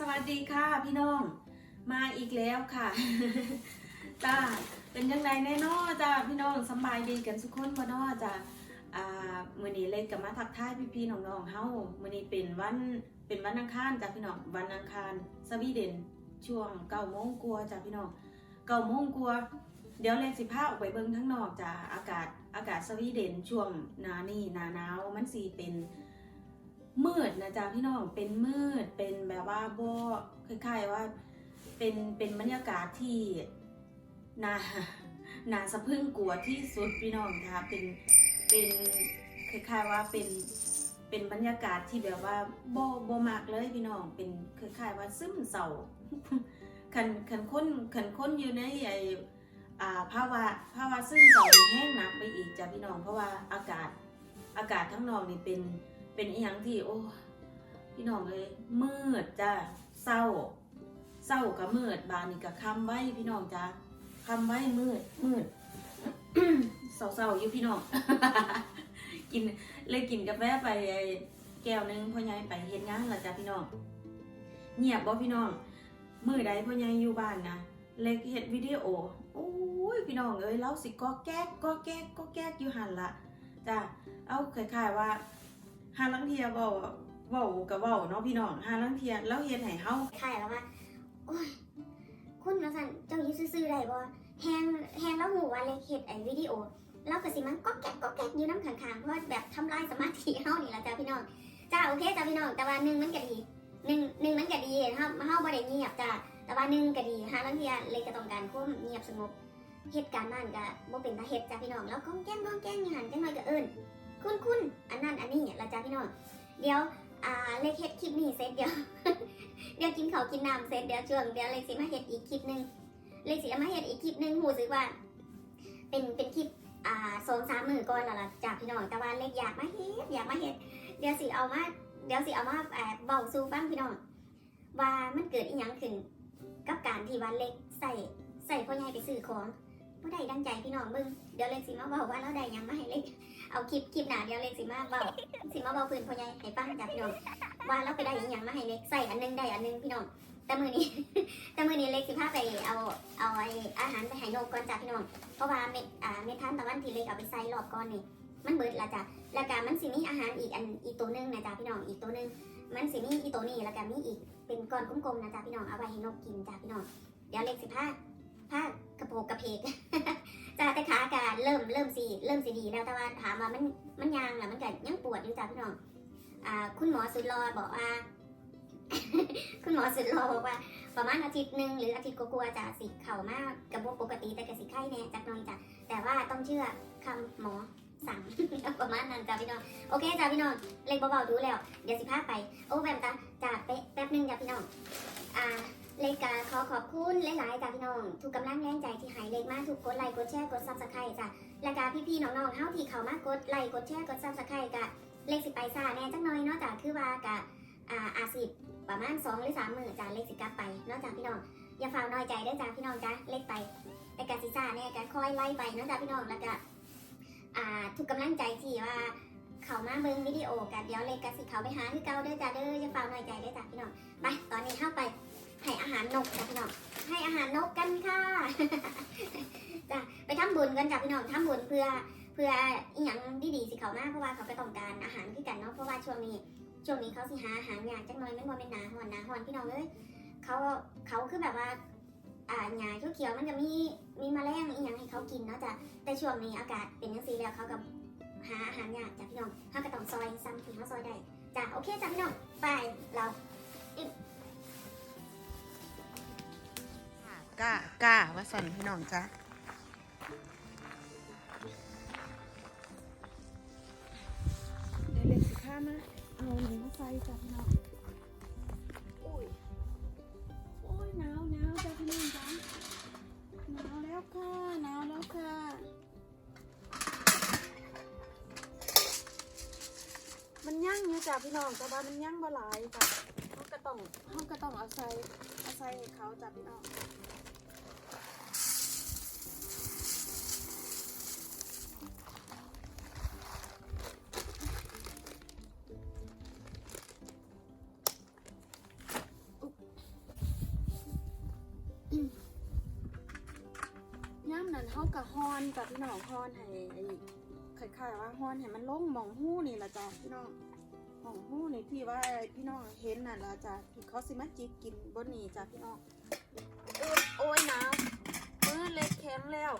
สวัสดีค่ะพี่น้อง มาอีกแล้วค่ะจ้าเป็นยังไงแน่นอจ้าพี่น้องสบายดีกันสุกคนบ่นอจ้าอ่ามื้อนี้เลยกับมาทักทายพี่ๆน้องๆเฮามื้อนี้เป็นวันเป็นวันอังคารจ้าพี่น้องวันอังคารสวีเดนช่วง9โมงกว่าจ้าพี่น้อง9โมงกว่าเดี๋ยวเลยสิพาออกไปเบิ่งข้งนอกจ้าอากาศอากาศสวีเดนช่วงหนานี่หนาหนาวมันสิเป็น มืดนะจ๊ะพี่น้องเป็นมืดเป็นแบบว่าโบคล้ายๆว่าเป็นเป็นบรรยากาศที่น่านาสะพรึงกลัวที่สุดพี่น้องนะคะเป็นเป็นคล้ายๆว่าเป็นเป็นบรรยากาศที่แบบว่าโบโบมากเลยพี่น้องเป็นคล้ายๆว่าซึมเศร้าคันคันคนคันค้นอยู่ในไออ่าภาวะภาวะซึมเศร้าแห้งหนักไปอีกจ้ะพี่น้องเพราะว่าอากาศอากาศทั้งนอกนี่เป็น เป็นอีหยังที่ โอ้พี่น้องเลยมืดจ้าเศร้า เศร้ากับมืดบานนี่กับคำไว้พี่น้องจ้าคำไว้มืดมืดเศร้าๆอยู่พี่น้อง กินเลยกินกาแฟไปไอแก้วนึงพ่อใหญ่ไปเฮ็ดงานละจ้าพี่น้องเงียบบ่พี่น้องมือใดพ่อใหญ่อยู่บ้านนะเล็กเฮ็ดวิดีโอโอ้ยพี่น้องเอ้ยเราสิก็แก๊กก็แก๊กก็แก๊กอยู่หันละจ้าเอาคล้ายๆว่า หาลังเทียเว้าเว้ากับเว้าเนาะพี่น้องหาลังเทียแล้วเฮ็ดให้เฮาถ่แล้วว่าโอ้ยคุณมาสั่นเจ้าอยู่ซื่อๆได้บ่แฮงแฮงแล้วหูว่าเลยเฮ็ดไอ้วิดีโอแล้วก็สิมันก็แก๊กก็แก๊กอยู่น้ำข้างๆเพราะแบบทำลายสมาธิเฮานี่ละจ้าพี่น้องจ้าโอเคจ้าพี่น้องแต่ว่าหนึ่งมันก็ดีหนึ่งหนึ่งมันก็ดีเฮาเฮาบ่ได้เงียบจ้าแต่ว่าหนึ่งก็ดีหาลังเทียเลยก็ต้องการความเงียบสงบเหตุการณ์นั้นก็บ่เป็นตาเฮ็ดจ้าพี่น้องแล้วก้องแก้งก้องแก้งอยู่หันจังหน่อยก็เอิ้น คุณคุณอันนั้นอันนี้ละจ้าพี่น้อง เดี๋ยวอ่าเลขเฮ็ดคลิปนี้เสร็จเดี๋ยว เดี๋ยวกินข้าวกินน้ำเสร็จเดี๋ยวช่วงเดี๋ยวเลขสิมาเฮ็ดอีกคลิปหนึงเลขสิมาเฮ็ดอีกคลิปหนึงหูสึกว่า เป็นเป็นคลิปอ่าสองสามมือก่อนล้วล่ะจากพี่น้องแต่ว่าเลขอยากมาเฮ็ดอยากมาเฮ็ดเดี๋ยวสิเอามาเดี๋ยวสิเอามาแอบเบาสู่ฟังพี่น้องว่ามันเกิดอีหยังขึ้นกับการที่ว่าเลขใส่ใส่พ่อใหญ่ไปซื้อของ บ่ได้ดังใจพี่น้องเบิ่งเดี๋ยวเลขสิมาเบาว่าเราได้หยังมาให้เลขเอาคลิปคลิปหน้าเดี๋ยวเลขสิมาเบาสิมาเบาพื้นพ่อใหญ่ให้ฟังจากพี่น้องว่าเราไปได้หยังมาให้เล็กใส่อันหนึงได้อันหนึงพี่น้องแต่มือนี้แต่มือนี้เล็กสิพาไปเอาเอาไออาหารไปให้นกก่อนจ้ะพี่น้องเพราะว่าเม็ดอ่าเม็ดทานตะวันที่เล็กเอาไปใส่รอบก่อนนี่มันเบิดละจ้ะแล้วก็มันสิมีอาหารอีกอันอีกตัวหนึงนะจ้ะพี่น้องอีกตัวหนึงมันสิมีอีตัวนี้แล้วก็มีอีกเป็นก้อนกลมๆนะจ้ะพี่น้องเอาไว้ให้นกกินจ้ะพี่น้องเดี๋ยวเล็กสิพา พากระโปกกระเพกจ้ะแต่ขากาเริ่มเริ่มสีเริ่มสีดีแล้วแต่ว่าถามว่ามันมันยางแล้วมันก็ยังปวดอยู่จ้ะพี่น้องอ่าคุณหมอสุดรอบอกว่า คุณหมอสุดรอบอกว่าประมาณอาทิตย์หนึ่งหรืออาทิตย์กลัวๆจะสิเข่ามากกับพวกปกติแต่กับสิไข้แน่จักน่อยจ้ะแต่ว่าต้องเชื่อคำหมอสั่งประมาณนั้นจ้ะพี่น้องโอเคจ้ะพี่น้องเล็กเบาๆดูแล้ว เดี๋ยวสิพาไป โอ้แบบจ้ะจ้ะเป๊ะแป๊บนึงจ้ะพี่น้องอ่า เล็กกาขอขอบคุณหลายๆจ้ะพี่น้อง ทุกกำลังแรงใจที่ให้เล็กมากถูกกดไลค์กดแชร์กดซับสไครต์จ้ะและกาพี่ๆน้องๆเฮาที่เขามากดไลค์กดแชร์กดซับสไครต์กะเลขสิไปซาแน่จังน้อยนาะจ้ะคือว่ากะอ่าอาสิบประมาณสองหรือสามหมื่นจ้ะเลขสิกลับไปนาะจ้ะพี่น้องอย่าฝ่าน้อยใจด้อจ้ะพี่น้องจ้ะเลขไปแต่กะสิซาเนี่ยกะค่อยไล่ไปนาะจ้ะพี่น้องแล้วก็อ่าทุกกำลังใจที่ว่าเขามาเบิ่งวิดีโอกะเดี๋ยวเลขกะสิเขาไปหาคือเก่าเด้อจ้ะเด้ออย่าฝ่าน้อยใจด้อจ้ะพี่น้องไปตอนนี้เข้าไป ให้อาหารนกจ้ะพี่น้องให้อาหารนกกันค่ะจ้ะไปทำบุญกันจ้ะพี่น้องทำบุญเพื่อเพื่ออีหยังดีๆสิเขามาเพราะว่าเขาก็ต้องการอาหารคือกันเนาะเพราะว่าช่วงนี้ช่วงนี้เขาสิหาอาหารอยากจังน้อยแม่นบ่เป็นหนาหอนหนาหอนพี่น้องเอ้ยเขาเขาคือแบบว่าอ่าหญ้าเขียวๆมันจะมีมีแมลงอีหยังให้เขากินเนาะจ้ะแต่ช่วงนี้อากาศเป็นจังซี่แล้วเขาก็หาอาหารยากจ้ะพี่น้องเขาก็ต้องซอยซ้ำที่เขาซอยได้จ้ะโอเคจ้ะพี่น้องไปเรา กล้ากล้าว่าสั่นพี่น้องจ้ะเดี๋ยวเล็กสิข้ามาเอาหนึ่งมาใส่จ้ะพี่น้องโอ้ยโอ้ยหนาวหนาวจ้ะพี่น้องจ้ะหนาวแล้วค่ะหนาวแล้วค่ะมันยั่งอยู่จ้ะพี่น้องแต่ว่ามันยั่งบ่หลายจ้ะเขาก็ต้องเขาก็ต้องเอาใส่เอา ใส่ให้เขาจ้ะพี่น้องย่ามนั้นเฮากะฮอนจ้ะพี่น้องฮอนให้ไอ้คล้ายๆว่าฮอนให้มันลงมองหู้นี่ละจ้ะพี่น้อง หมองหู้นี่ที่ว่าพี่น้องเห็นน่ะล่ะจ้ะที่เขาสิมาจิกกินบนนี่จ้ะพี่น้องเออโอ้ยหนาวมือเล็กแข็งแล้ว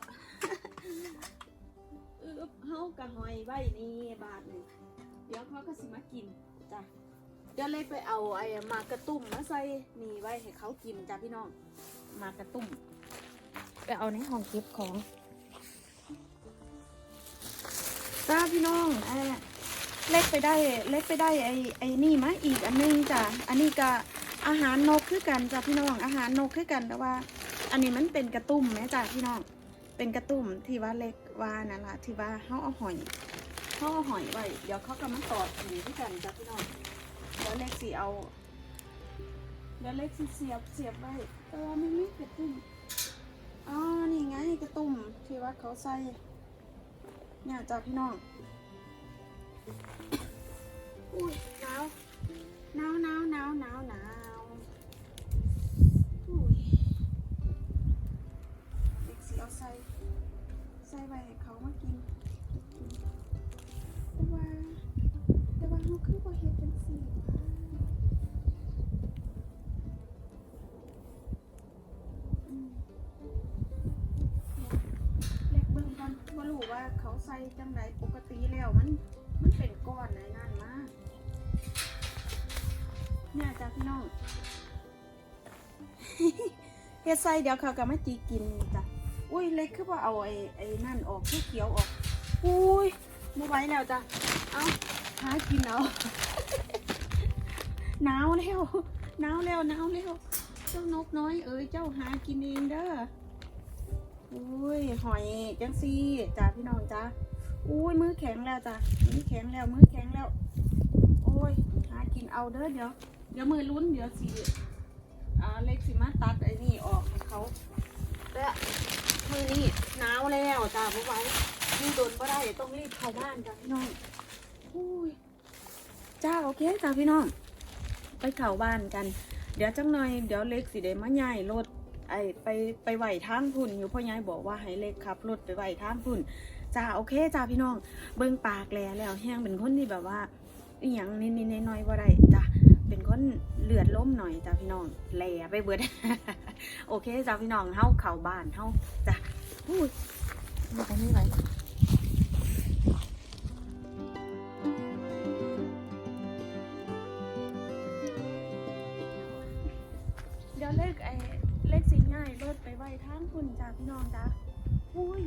อึบเฮากะหอยไว้นี่บาทหนึงเดี๋ยวเขาก็สิมากินจ้ะเดี๋ยวเลยไปเอาไอ้มากระตุ่มมาใส่นี่ไว้ให้เขากินจ้ะพี่น้องมากระตุ่มไปเอาในห้องเก็บของจ้าพี่น้องอ่อ เล็กไปได้เล็กไปได้ไอ้ไอ้นี่มาอีกอันนึงจ้ะอันนี้ก็อาหารนกคือกันจ้ะพี่น้องอาหารนกคือกันแต่ว่า อันนี้มันเป็นกระตุ่มแม่จ้ะพี่น้องเป็นกระตุ่มที่ว่าเล็กว่านั่นละที่ว่าเขาเอาหอยเขาเอาหอยไว้เดี๋ยวเขาก็มาตอดอันนี้ที่กันจ้ะพี่น้องเดี๋ยวเล็กสีเอาเดี๋ยวเล็กสีเสียบเสียบไว้แต่ว่าไม่มีกระตุ่มอ๋อนี่ไงกระตุ่มที่ว่าเขาใส่เนี่ยจ้ะพี่น้อง อุ้ยหนาวหนาวหนาวหนาวหนาวหนาวอุ้ยเด็กสีเอาใส่ใส่ไว้ให้เขามากินแต่ว่าแต่ว่าเขาคือบ่เฮ็ดจังซี่วะอืมเล็กเบิ่งก่อนบ่รู้ว่าเขาใส่จังไดปกติแล้วมัน มันเป็นก้อนในนั้นมาเนี่ยจ้ะพี่น้องเฮ็ดใส่เดี๋ยวเขาก็มาจีกินจ้ะอุ้ยเล็กคือว่าเอาไอ้ไอ้นั่นออกที่เขียวออก อุ้ยม่ไหวแล้วจ้ะ เอาหากินเอาหนาวแล้วหนาวแล้วหนาวแล้วเจ้านกน้อยเอ้ยเจ้าหากินเองเด้ออุ้ยหอยจังซี่จ้าพี่น้องจ้า อุ้ยมือแข็งแล้วจ้ะมือแข็งแล้วมือแข็งแล้ว โอ้ยหากินเอาเด้อเดี๋ยวเดี๋ยวมือลุ้นเดี๋ยวสิอ่าเล็กสิมาตัดไอ้นี่ออกให้เขาและมือนี้หนาวแล้วจ้าผู้ไว้มีโดนก็ได้ต้องรีบเข้าบ้านจ้าพี่น้องอุ้ยจ้าโอเคจ้าพี่น้อง ไปเข้าบ้านกัน เดี๋ยวจังหน่อยเดี๋ยวเล็กสิเดมาใหญ่รถไอไปไปไหวทางพุ่นอยู่พ่อยายบอกว่าให้เล็กขับรถไปไหวทางพุ่น จ้าโอเคจ้าพี่น้อง เบิ่งปากแลแล้วแห้งเป็นคนที่แบบว่าอหย่างนิดๆน้อยๆว่าได้จ้าเป็นคนเลือดล้มหน่อยจ้าพี่น้องแหล่ไปเบิด โอเคจ้าพี่น้องเฮาเข้าบ้านเฮาจ้ะอุ้ยมาไปนี่ไหวเดี๋ยวเลขไอ้เลขสิง่ายรถไปไว้ทางคุณจ้าพี่น้องจ้าอุ้ย